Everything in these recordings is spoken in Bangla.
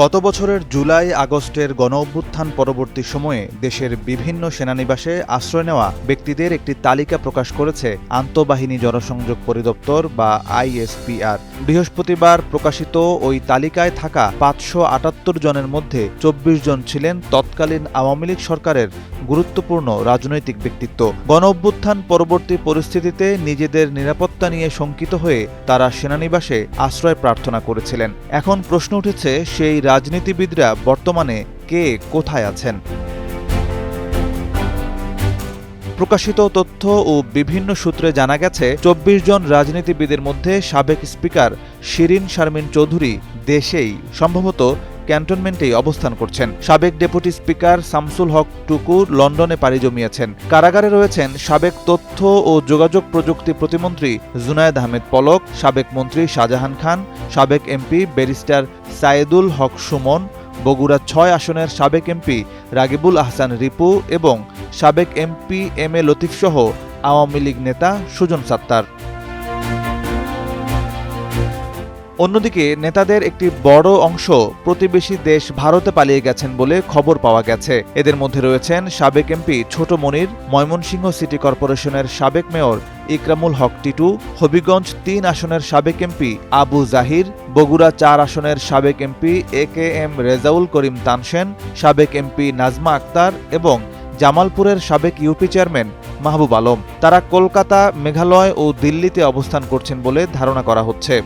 গত বছরের জুলাই আগস্টের গণ অভ্যুত্থান পরবর্তী সময়ে দেশের বিভিন্ন সেনানিবাসে আশ্রয় নেওয়া ব্যক্তিদের একটি তালিকা প্রকাশ করেছে আন্তঃবাহিনী জনসংযোগ পরিদপ্তর বা আইএসপিআর। বৃহস্পতিবার প্রকাশিত ওই তালিকায় থাকা পাঁচশো আটাত্তর জনের মধ্যে চব্বিশ জন ছিলেন তৎকালীন আওয়ামী লীগ সরকারের গুরুত্বপূর্ণ রাজনৈতিক ব্যক্তিত্ব। গণ অভ্যুত্থান পরবর্তী পরিস্থিতিতে নিজেদের নিরাপত্তা নিয়ে শঙ্কিত হয়ে তারা সেনানিবাসে আশ্রয় প্রার্থনা করেছিলেন। এখন প্রশ্ন উঠেছে, সেই রাজনীতিবিদরা বর্তমানে কে কোথায় আছেন? প্রকাশিত তথ্য ও বিভিন্ন সূত্রে জানা গেছে, চব্বিশ জন রাজনীতিবিদের মধ্যে সাবেক স্পিকার শিরিন শারমিন চৌধুরী দেশেই সম্ভবত ক্যান্টনমেন্টেই অবস্থান করছেন। সাবেক ডেপুটি স্পিকার শামসুল হক টুকু লন্ডনে পাড়ি জমিয়েছেন। কারাগারে রয়েছেন সাবেক তথ্য ও যোগাযোগ প্রযুক্তি প্রতিমন্ত্রী জুনায়েদ আহমেদ পলক, সাবেক মন্ত্রী শাহজাহান খান, সাবেক এমপি ব্যারিস্টার সায়েদুল হক সুমন, বগুড়া ছয় আসনের সাবেক এমপি রাগিবুল আহসান রিপু এবং সাবেক এমপি এম এ লতিফসহ আওয়ামী লীগ নেতা সুজন সাত্তার। অন্যদিকে নেতাদের একটি বড় অংশ প্রতিবেশী দেশ ভারতে পালিয়ে গেছেন বলে খবর পাওয়া গেছে। এদের মধ্যে রয়েছেন সাবেক এমপি ছোট মনির ময়মনসিংহ সিটি কর্পোরেশনের সাবেক মেয়র ইকরামুল হক টিটু, হবিগঞ্জ তিন আসনের সাবেক এমপি আবু জাহির, বগুড়া চার আসনের সাবেক MP A K M Rezaul Karim Tansen, সাবেক এমপি নাজমা আক্তার এবং জামালপুরের সাবেক ইউপি চেয়ারম্যান মাহবুব আলম। তারা কলকাতা, মেঘালয় ও দিল্লিতে অবস্থান করছেন বলে ধারণা করা হচ্ছে।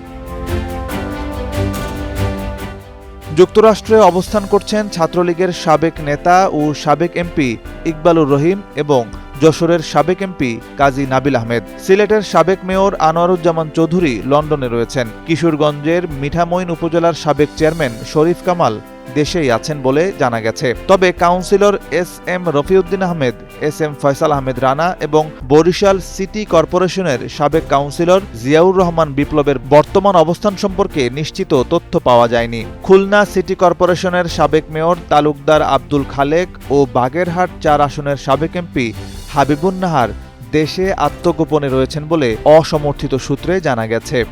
যুক্তরাষ্ট্রে অবস্থান করছেন ছাত্রলীগের সাবেক নেতা ও সাবেক এমপি ইকবালুর রহিম এবং যশোরের সাবেক এমপি কাজী নাবিল আহমেদ। সিলেটের সাবেক মেয়র আনোয়ারুজ্জামান চৌধুরী লন্ডনে রয়েছেন। কিশোরগঞ্জের মিঠামইন উপজেলার সাবেক চেয়ারম্যান শরীফ কামাল দেশেই আছেন বলে জানা গেছে। তবে councillor S M Rafiuddin Ahmed, S M Faisal Ahmed Rana এবং বরিশাল সিটি কর্পোরেশনের সাবেক কাউন্সিলর জিয়াউর রহমান বিপ্লবের বর্তমান অবস্থান সম্পর্কে নিশ্চিত তথ্য পাওয়া যায়নি। খুলনা সিটি কর্পোরেশনের সাবেক মেয়র তালুকদার আব্দুল খালেক ও বাগেরহাট চার আসনের সাবেক এমপি হাবিবুন নাহার দেশে আত্মগোপনে রয়েছেন বলে অসমর্থিত সূত্রে জানা গেছে।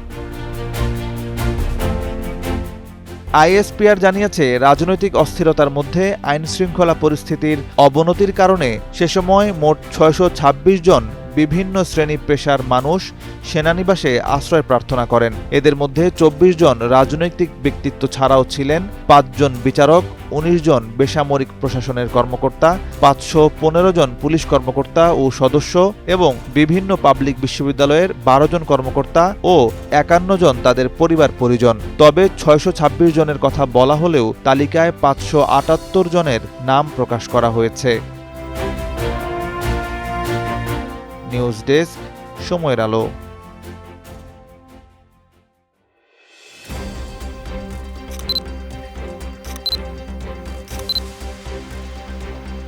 আইএসপিআর জানিয়েছে, রাজনৈতিক অস্থিরতার মধ্যে আইনশৃঙ্খলা পরিস্থিতির অবনতির কারণে সে সময় মোট ছয়শো ছাব্বিশ জন বিভিন্ন শ্রেণি পেশার মানুষ সেনানিবাসে আশ্রয় প্রার্থনা করেন। এদের মধ্যে চব্বিশ জন রাজনৈতিক ব্যক্তিত্ব ছাড়াও ছিলেন পাঁচজন বিচারক, উনিশ জন বেসামরিক প্রশাসনের কর্মকর্তা, পাঁচশো পনেরো জন পুলিশ কর্মকর্তা ও সদস্য এবং বিভিন্ন পাবলিক বিশ্ববিদ্যালয়ের বারো জন কর্মকর্তা ও একান্ন জন তাদের পরিবার পরিজন। তবে ছয়শো ছাব্বিশ জনের কথা বলা হলেও তালিকায় পাঁচশো আটাত্তর জনের নাম প্রকাশ করা হয়েছে। নিউজ ডেস্ক সময়ের আলো।